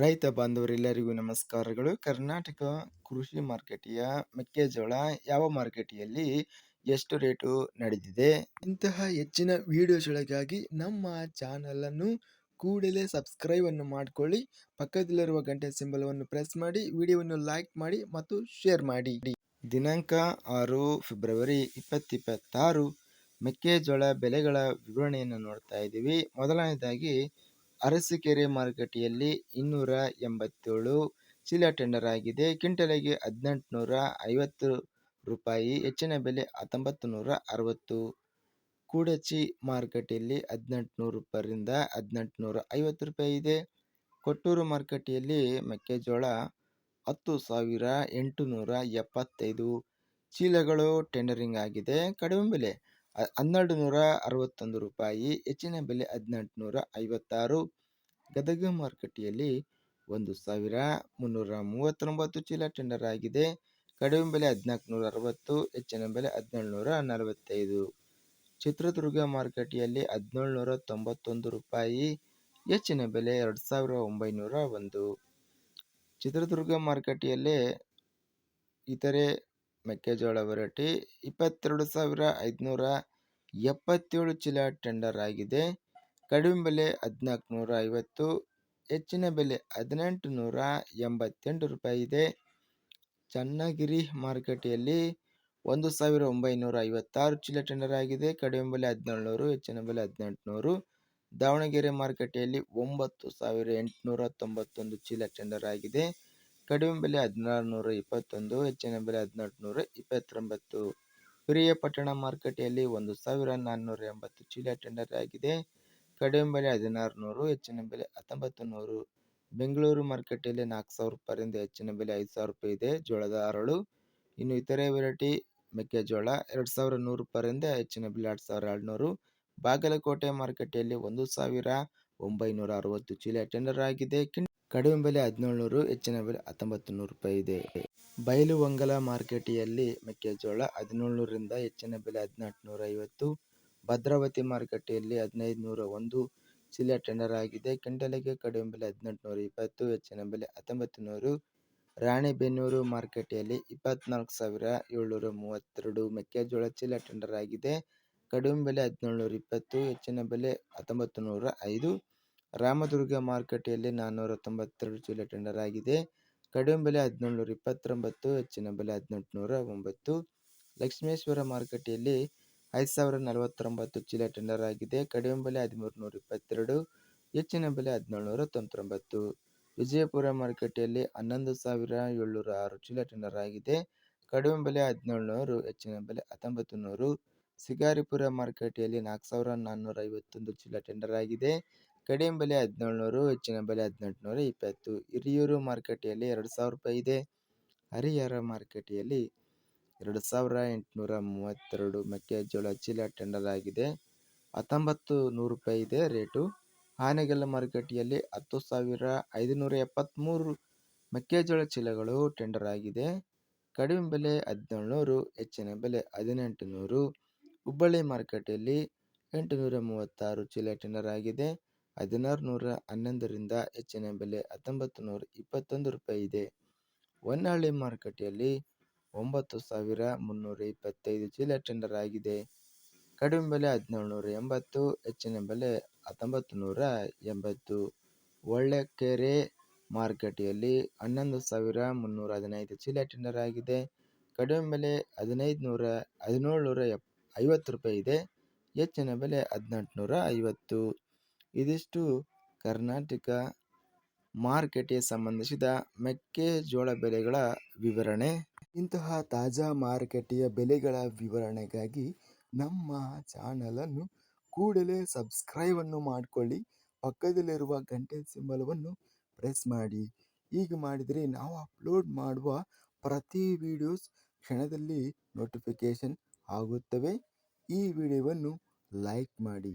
ರೈತ ಬಾಂಧವರೆಲ್ಲರಿಗೂ ನಮಸ್ಕಾರಗಳು. ಕರ್ನಾಟಕ ಕೃಷಿ ಮಾರ್ಕೆಟಿಯ ಮೆಕ್ಕೆಜೋಳ ಯಾವ ಮಾರುಕಟ್ಟೆಯಲ್ಲಿ ಎಷ್ಟು ರೇಟು ನಡೆದಿದೆ? ಇಂತಹ ಹೆಚ್ಚಿನ ವಿಡಿಯೋಸ್ಗಳಿಗಾಗಿ ನಮ್ಮ ಚಾನಲನ್ನು ಕೂಡಲೇ ಸಬ್ಸ್ಕ್ರೈಬ್ ಅನ್ನು ಮಾಡಿಕೊಳ್ಳಿ. ಪಕ್ಕದಲ್ಲಿರುವ ಗಂಟೆ ಸಿಂಬಲವನ್ನು ಪ್ರೆಸ್ ಮಾಡಿ, ವಿಡಿಯೋವನ್ನು ಲೈಕ್ ಮಾಡಿ ಮತ್ತು ಶೇರ್ ಮಾಡಿ. ದಿನಾಂಕ ಆರು ಫೆಬ್ರವರಿ ಇಪ್ಪತ್ತಿಪ್ಪತ್ತಾರು. ಮೆಕ್ಕೆಜೋಳ ಬೆಲೆಗಳ ವಿವರಣೆಯನ್ನು ನೋಡ್ತಾ ಇದ್ದೀವಿ. ಮೊದಲನೇದಾಗಿ ಅರಸೀಕೆರೆ ಮಾರುಕಟ್ಟೆಯಲ್ಲಿ ಇನ್ನೂರ ಎಂಬತ್ತೇಳು ಚೀಲ ಟೆಂಡರ್ ಆಗಿದೆ. ಕ್ವಿಂಟಲಿಗೆ ಹದಿನೆಂಟುನೂರ ಐವತ್ತು ರೂಪಾಯಿ, ಹೆಚ್ಚಿನ ಬೆಲೆ ಹತ್ತೊಂಬತ್ತು ನೂರ ಅರವತ್ತು. ಕೂಡಚಿ ಮಾರುಕಟ್ಟೆಯಲ್ಲಿ ಹದಿನೆಂಟುನೂರು ರೂಪಾಯಿಯಿಂದ ಹದಿನೆಂಟುನೂರ ಐವತ್ತು ರೂಪಾಯಿ ಇದೆ. ಕೊಟ್ಟೂರು ಮಾರುಕಟ್ಟೆಯಲ್ಲಿ ಮೆಕ್ಕೆಜೋಳ ಹತ್ತು ಸಾವಿರ ಎಂಟುನೂರ ಎಪ್ಪತ್ತೈದು. ಚೀಲಗಳು ಟೆಂಡರಿಂಗ್ ಆಗಿದೆ. ಕಡಿಮೆ ಬೆಲೆ. ಹನ್ನೆರಡು ನೂರ ಅರವತ್ತೊಂದು ರೂಪಾಯಿ, ಹೆಚ್ಚಿನ ಬೆಲೆ ಹದಿನೆಂಟು ನೂರ ಐವತ್ತಾರು ಗದಗ ಮಾರುಕಟ್ಟೆಯಲ್ಲಿ ಒಂದು ಸಾವಿರ ಮುನ್ನೂರ ಮೂವತ್ತೊಂಬತ್ತು ಚೀಲ ಟೆಂಡರ್ ಆಗಿದೆ. ಕಡಿಮೆ ಬೆಲೆ ಹದಿನಾಲ್ಕು ನೂರ ಅರವತ್ತು ಹೆಚ್ಚಿನ ಬೆಲೆ ಹದಿನೇಳು ನೂರ ನಲವತ್ತೈದು ಚಿತ್ರದುರ್ಗ ಮಾರುಕಟ್ಟೆಯಲ್ಲಿ ಹದಿನೇಳು ನೂರ ತೊಂಬತ್ತೊಂದು ರೂಪಾಯಿ, ಹೆಚ್ಚಿನ ಬೆಲೆ ಎರಡು ಸಾವಿರ ಒಂಬೈನೂರ ಒಂದು ಚಿತ್ರದುರ್ಗ ಮಾರುಕಟ್ಟೆಯಲ್ಲಿ ಇತರೆ ಮೆಕ್ಕೆಜೋಳ ವೆರೈಟಿ ಇಪ್ಪತ್ತೆರಡು ಸಾವಿರ ಐದುನೂರ ಎಪ್ಪತ್ತೇಳು ಚೀಲ ಟೆಂಡರ್ ಆಗಿದೆ. ಕಡಿಮೆ ಬೆಲೆ ಹದಿನಾಲ್ಕು ನೂರ ಐವತ್ತು, ಹೆಚ್ಚಿನ ಬೆಲೆ ಹದಿನೆಂಟು ನೂರ ಎಂಬತ್ತೆಂಟು ರೂಪಾಯಿ ಇದೆ. ಚನ್ನಗಿರಿ ಮಾರುಕಟ್ಟೆಯಲ್ಲಿ ಒಂದು ಸಾವಿರ ಒಂಬೈನೂರ ಐವತ್ತಾರು ಚೀಲ ಟೆಂಡರ್ ಆಗಿದೆ. ಕಡಿಮೆ ಬೆಲೆ ಹದಿನೇಳುನೂರು, ಹೆಚ್ಚಿನ ಬೆಲೆ ಹದಿನೆಂಟುನೂರು. ದಾವಣಗೆರೆ ಮಾರುಕಟ್ಟೆಯಲ್ಲಿ ಒಂಬತ್ತು ಸಾವಿರ ಎಂಟುನೂರ ತೊಂಬತ್ತೊಂದು ಚೀಲ ಟೆಂಡರ್ ಆಗಿದೆ. ಕಡಿಮೆ ಬೆಲೆ ಹದಿನಾರು ನೂರ ಇಪ್ಪತ್ತೊಂದು, ಹೆಚ್ಚಿನ ಬೆಲೆ ಹದಿನೆಂಟು ನೂರ ಇಪ್ಪತ್ತೊಂಬತ್ತು ಪಿರಿಯಾಪಟ್ಟಣ ಮಾರುಕಟ್ಟೆಯಲ್ಲಿ ಒಂದು ಸಾವಿರ ನಾನ್ನೂರ ಎಂಬತ್ತು ಚೀಲ ಟೆಂಡರ್ ಆಗಿದೆ. ಕಡಿಮೆ ಬೆಲೆ ಹದಿನಾರು ನೂರು ಹೆಚ್ಚಿನ ಬೆಲೆ ಹತ್ತೊಂಬತ್ತು ನೂರು ಬೆಂಗಳೂರು ಮಾರುಕಟ್ಟೆಯಲ್ಲಿ ನಾಲ್ಕು ಸಾವಿರ ರೂಪಾಯಿಂದ ಹೆಚ್ಚಿನ ಬೆಲೆ ಐದು ಸಾವಿರ ರೂಪಾಯಿ ಇದೆ. ಜೋಳದ ಹರಳು ಇನ್ನು ಇತರೆ ವೆರೈಟಿ ಮೆಕ್ಕೆಜೋಳ ಎರಡು ಸಾವಿರ ನೂರು ರೂಪಾಯಿಂದ ಹೆಚ್ಚಿನ ಬೆಲೆ ಎರಡು ಸಾವಿರ ಏಳ್ನೂರು. ಬಾಗಲಕೋಟೆ ಮಾರುಕಟ್ಟೆಯಲ್ಲಿ ಒಂದು ಸಾವಿರ ಒಂಬೈನೂರ ಅರವತ್ತು ಚೀಲ ಟೆಂಡರ್ ಆಗಿದೆ. ಕಡಿಮೆ ಬೆಲೆ ಹದಿನೇಳುನೂರು, ಹೆಚ್ಚಿನ ಬೆಲೆ ಹತ್ತೊಂಬತ್ತು ನೂರು ರೂಪಾಯಿ ಇದೆ. ಬೈಲುವಂಗಲ ಮಾರುಕಟ್ಟೆಯಲ್ಲಿ ಮೆಕ್ಕೆಜೋಳ ಹದಿನೇಳುನೂರಿಂದ ಹೆಚ್ಚಿನ ಬೆಲೆ ಹದಿನೆಂಟು ನೂರ ಐವತ್ತು ಭದ್ರಾವತಿ ಮಾರುಕಟ್ಟೆಯಲ್ಲಿ ಹದಿನೈದು ನೂರ ಒಂದು ಚೀಲ ಟೆಂಡರ್ ಆಗಿದೆ. ಕ್ವಿಂಟಲಿಗೆ ಕಡಿಮೆ ಬೆಲೆ ಹದಿನೆಂಟು ನೂರ ಇಪ್ಪತ್ತು ಹೆಚ್ಚಿನ ಬೆಲೆ ಹತ್ತೊಂಬತ್ತು ನೂರು ರಾಣೆಬೆನ್ನೂರು ಮಾರುಕಟ್ಟೆಯಲ್ಲಿ ಇಪ್ಪತ್ನಾಲ್ಕು ಸಾವಿರ ಏಳ್ನೂರ ಮೂವತ್ತೆರಡು ಮೆಕ್ಕೆಜೋಳ ಚೀಲ ಟೆಂಡರ್ ಆಗಿದೆ. ಕಡಿಮೆ ಬೆಲೆ ಹದಿನೇಳುನೂರ ಇಪ್ಪತ್ತು ಹೆಚ್ಚಿನ ಬೆಲೆ ಹತ್ತೊಂಬತ್ತು ನೂರ ಐದು ರಾಮದುರ್ಗ ಮಾರುಕಟ್ಟೆಯಲ್ಲಿ ನಾನ್ನೂರ ತೊಂಬತ್ತೆರಡು ಚೀಲ ಟೆಂಡರ್ ಆಗಿದೆ. ಕಡಿಮೆ ಬೆಲೆ ಹದಿನೇಳುನೂರ ಇಪ್ಪತ್ತೊಂಬತ್ತು, ಹೆಚ್ಚಿನ ಬೆಲೆ ಹದಿನೆಂಟುನೂರ ಒಂಬತ್ತು. ಲಕ್ಷ್ಮೇಶ್ವರ ಮಾರುಕಟ್ಟೆಯಲ್ಲಿ ಐದು ಸಾವಿರ ನಲವತ್ತೊಂಬತ್ತು ಚೀಲ ಟೆಂಡರ್ ಆಗಿದೆ. ಕಡಿಮೆ ಬೆಲೆ ಹದಿಮೂರು ನೂರ ಇಪ್ಪತ್ತೆರಡು, ಹೆಚ್ಚಿನ ಬೆಲೆ ಹದಿನೇಳು ನೂರ ತೊಂಬತ್ತೊಂಬತ್ತು. ವಿಜಯಪುರ ಮಾರುಕಟ್ಟೆಯಲ್ಲಿ ಹನ್ನೊಂದು ಸಾವಿರ ಏಳ್ನೂರ ಆರು ಚೀಲ ಟೆಂಡರ್ ಆಗಿದೆ. ಕಡಿಮೆ ಬೆಲೆ ಹದಿನೇಳು ನೂರು ಹೆಚ್ಚಿನ ಬೆಲೆ ಹತ್ತೊಂಬತ್ತು ನೂರು ಸಿಗಾರಿಪುರ ಮಾರುಕಟ್ಟೆಯಲ್ಲಿ ನಾಲ್ಕು ಸಾವಿರ ನಾನ್ನೂರ ಐವತ್ತೊಂದು ಚೀಲ ಟೆಂಡರ್ ಆಗಿದೆ. ಕಡಿಮೆ ಬೆಲೆ ಹದಿನೇಳು ನೂರು ಹೆಚ್ಚಿನ ಬೆಲೆ ಹದಿನೆಂಟುನೂರ, ಇಪ್ಪತ್ತು. ಹಿರಿಯೂರು ಮಾರುಕಟ್ಟೆಯಲ್ಲಿ ಎರಡು ಸಾವಿರ ರೂಪಾಯಿ ಇದೆ. ಹರಿಹರ ಮಾರುಕಟ್ಟೆಯಲ್ಲಿ ಎರಡು ಸಾವಿರ ಎಂಟುನೂರ ಮೂವತ್ತೆರಡು ಮೆಕ್ಕೆಜೋಳ ಚೀಲ ಟೆಂಡರ್ ಆಗಿದೆ. ಹತ್ತೊಂಬತ್ತು ನೂರು ರೂಪಾಯಿ ಇದೆ ರೇಟು. ಆನೆಗೆಲ್ಲ ಮಾರುಕಟ್ಟೆಯಲ್ಲಿ ಹತ್ತು ಸಾವಿರ ಐದುನೂರ ಎಪ್ಪತ್ತ್ಮೂರು ಮೆಕ್ಕೆಜೋಳ ಚೀಲಗಳು ಟೆಂಡರ್ ಆಗಿದೆ. ಕಡಿಮೆ ಬೆಲೆ ಹದಿನೇಳುನೂರು, ಹೆಚ್ಚಿನ ಬೆಲೆ ಹದಿನೆಂಟು ನೂರು ಹುಬ್ಬಳ್ಳಿ ಮಾರುಕಟ್ಟೆಯಲ್ಲಿ ಎಂಟುನೂರ ಮೂವತ್ತಾರು ಚೀಲ ಟೆಂಡರ್ ಆಗಿದೆ. ಹದಿನಾರು ನೂರ ಹನ್ನೊಂದರಿಂದ ಹೆಚ್ಚಿನ ಬೆಲೆ ಹತ್ತೊಂಬತ್ತು ನೂರ ಇಪ್ಪತ್ತೊಂದು ರೂಪಾಯಿ ಇದೆ. ಹೊನ್ನಾಳಿ ಮಾರುಕಟ್ಟೆಯಲ್ಲಿ ಒಂಬತ್ತು ಸಾವಿರ ಮುನ್ನೂರ ಇಪ್ಪತ್ತೈದು ಚೀಲ ಟೆಂಡರ್ ಆಗಿದೆ. ಕಡಿಮೆ ಬೆಲೆ ಹದಿನೇಳು ನೂರ ಎಂಬತ್ತು ಹೆಚ್ಚಿನ ಬೆಲೆ ಹತ್ತೊಂಬತ್ತು ನೂರ ಎಂಬತ್ತು ಒಳ್ಳೆಕೆರೆ ಮಾರುಕಟ್ಟೆಯಲ್ಲಿ ಹನ್ನೊಂದು ಸಾವಿರ ಮುನ್ನೂರ ಹದಿನೈದು ಚೀಲ ಟೆಂಡರ್ ಆಗಿದೆ. ಕಡಿಮೆ ಬೆಲೆ ಹದಿನೈದು ನೂರ ಹದಿನೇಳು ನೂರ ಎಪ್ ಐವತ್ತು ರೂಪಾಯಿ ಇದೆ. ಹೆಚ್ಚಿನ ಬೆಲೆ ಹದಿನೆಂಟು ನೂರ ಐವತ್ತು ಇದಿಷ್ಟು ಕರ್ನಾಟಕ ಮಾರುಕಟ್ಟೆಗೆ ಸಂಬಂಧಿಸಿದ ಮೆಕ್ಕೆಜೋಳ ಬೆಲೆಗಳ ವಿವರಣೆ. ಇಂತಹ ತಾಜಾ ಮಾರುಕಟ್ಟೆಯ ಬೆಲೆಗಳ ವಿವರಣೆಗಾಗಿ ನಮ್ಮ ಚಾನಲನ್ನು ಕೂಡಲೇ ಸಬ್ಸ್ಕ್ರೈಬನ್ನು ಮಾಡಿಕೊಳ್ಳಿ. ಪಕ್ಕದಲ್ಲಿರುವ ಗಂಟೆ ಸಿಂಬಲವನ್ನು ಪ್ರೆಸ್ ಮಾಡಿ. ಹೀಗೆ ಮಾಡಿದರೆ ನಾವು ಅಪ್ಲೋಡ್ ಮಾಡುವ ಪ್ರತಿ ವಿಡಿಯೋಸ್ ಕ್ಷಣದಲ್ಲಿ ನೋಟಿಫಿಕೇಶನ್ ಆಗುತ್ತವೆ. ಈ ವಿಡಿಯೋವನ್ನು ಲೈಕ್ ಮಾಡಿ.